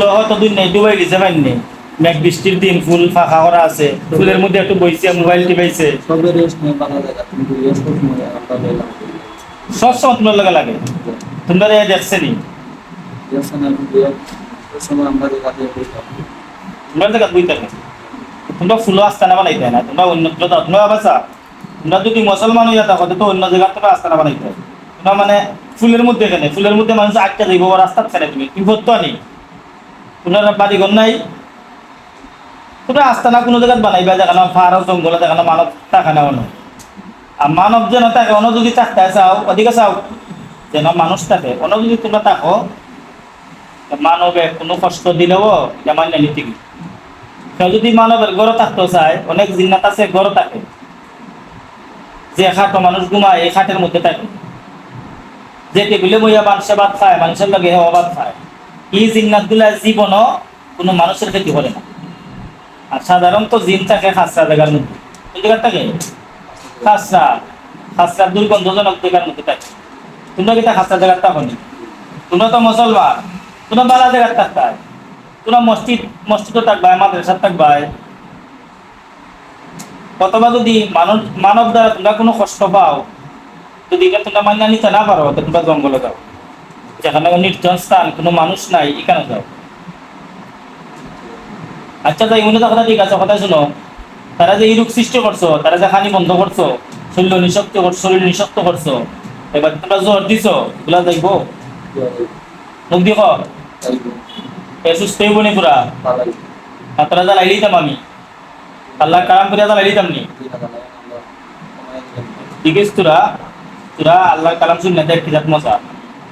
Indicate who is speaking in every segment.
Speaker 1: ফুল হয়তো নেই ডুবাই গেছে মেঘ বৃষ্টির দিন ফুল ফাঁকা করা আছে। ফুলের মধ্যে একটু বইছে মোবাইল টিপাইছে।
Speaker 2: সবে সময় লইলাম
Speaker 1: সব সময় তোমার লাগে লাগে? তোমরা দেখছে নি? তোমরা থাকে তোমরা আস্তানা বানাইতে না তোমরা অন্য তোমরা বাসা তোমরা যদি মুসলমান হইয়া থাকো তো অন্য জায়গা তোমরা আস্তানা বানাইতে। তোমরা মানে ফুলের মধ্যে এখানে ফুলের মধ্যে মানুষ আটকে যাইব রাস্তা ছেড়ে তুমি তুমি ভর্ত নেই। তোমরা বাড়ি ঘর নাই। তোমরা আস্তানা কোনো জায়গায় বানাইবা যেখানে ফার জঙ্গলে যেখানে মানব টাকা নেওয়া নয় আর মানব যেন থাকে অন্য যদি থাকতে চাও, অধিকে চাও, যেন মানুষ থাকে অন্য যদি তোমরা থাকো মানবে কোনো কষ্ট দিলেও মান্য নীতি। কি যদি মানবের গড়ে থাকতে চায়, অনেক জিন্নাত আছে গড়ে থাকে। যে খাটো মানুষ ঘুমায়, এই খাটের মধ্যে থাকে। যে টেবিলে বইয়া মানুষে ভাত খায় মানুষের লাগে হেওয়া ভাত খায়। এই জিন্নাতগুলা জীবনও কোনো মানুষের ক্ষতি করে না। আর সাধারণত জিন থাকে খাসরা জায়গার মধ্যে। কোন থাকে? খাসরা। খাসরা দুর্গন্ধজনক জায়গার মধ্যে থাকে। তোমরা কি তা খাসরা জায়গার থাকো নি? তোমরা তো মুসলমান। তোমরা বালা জায়গার থাকতায় তোমরা মসজিদ মসজিদও থাকবায় অথবা যদি মানব মানব দ্বারা তোমরা কোনো কষ্ট পাও, যদি এটা তোমরা মান্য নিতে না পারো তোমরা জঙ্গলে যাও। যেখানে নির্জন স্থান, কোনো মানুষ নাই এখানে যাও। আচ্ছা তাই মনে কথা ঠিক আছে কথা শুনো। তারা যে এই রোগ সৃষ্টি করছ, তারা যে খানি বন্ধ করছ, শরীর নিঃশক্ত করছ শরীর নিঃশক্ত করছ, এবার তোমরা জোর দিছো, এগুলা যাইবো? মুখ দিখ এ সুস্থ হইব নি পুরা? তোরা যা লাইলি দাম আমি। আল্লাহ কালাম করে যা লাইলি দাম নি আছে, তোরা। তোরা আল্লাহ কালাম শুনে দেখ কি মজা।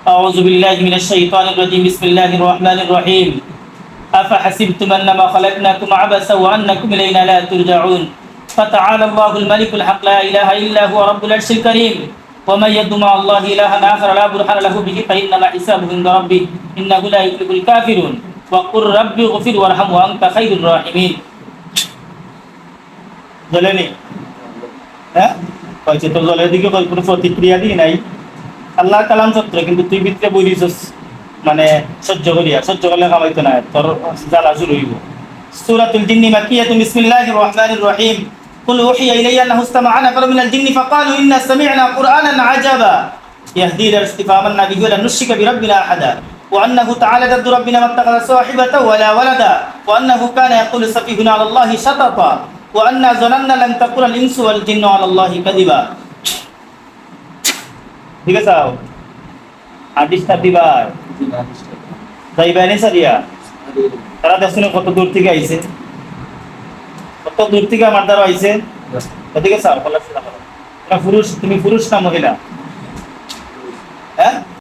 Speaker 1: أعوذ بالله من الشيطان الرجيم بسم الله الرحمن الرحيم أفحسبتم أنما خلقناكم عبثا وأنكم إلينا لا ترجعون فتعالى الله الملك الحق لا إله إلا هو رب العرش الكريم ومن يد مع الله إلها آخر لا برهان له به فإنما حسابه عند ربه إنه لا يفلح الكافرون وقل ربي اغفر وارحم وأنت خير الراحمين জ্বলেনি হ্যাঁ কয়েছে তো জলের দিকে কই কোনো প্রতিক্রিয়া দিই নাই আল্লাহ কালাম সত্য কিন্তু তুই ভিতরে বই দিছস মানে সহ্য করিয়া সহ্য করলে কামাইতো না তোর জ্বালা শুরু হইব সূরাতুল জিন্নি মাকিয়াতুন বিসমিল্লাহির রহমানির রহিম قل أوحي إلي أنه استمع نفر من الجن فقالوا إنا سمعنا قرآنا عجبا يهدي إلى الرشد فآمنا به ولن نشرك بربنا أحدا وأنه تعالى جد ربنا ما اتخذ صاحبة ولا ولدا وأنه كان يقول سفيهنا على الله شططا وأنا ظننا لن تقول الإنس والجن على الله كذبا ঠিক আছে আদিশটা দিবার যাইবা নি সারিয়া তারা দেখছেন কত দূর থেকে আইছে। কত দূর থেকে আমার দ্বারা আইছে। ঠিক সেটা করো। পুরুষ তুমি পুরুষ না মহিলা?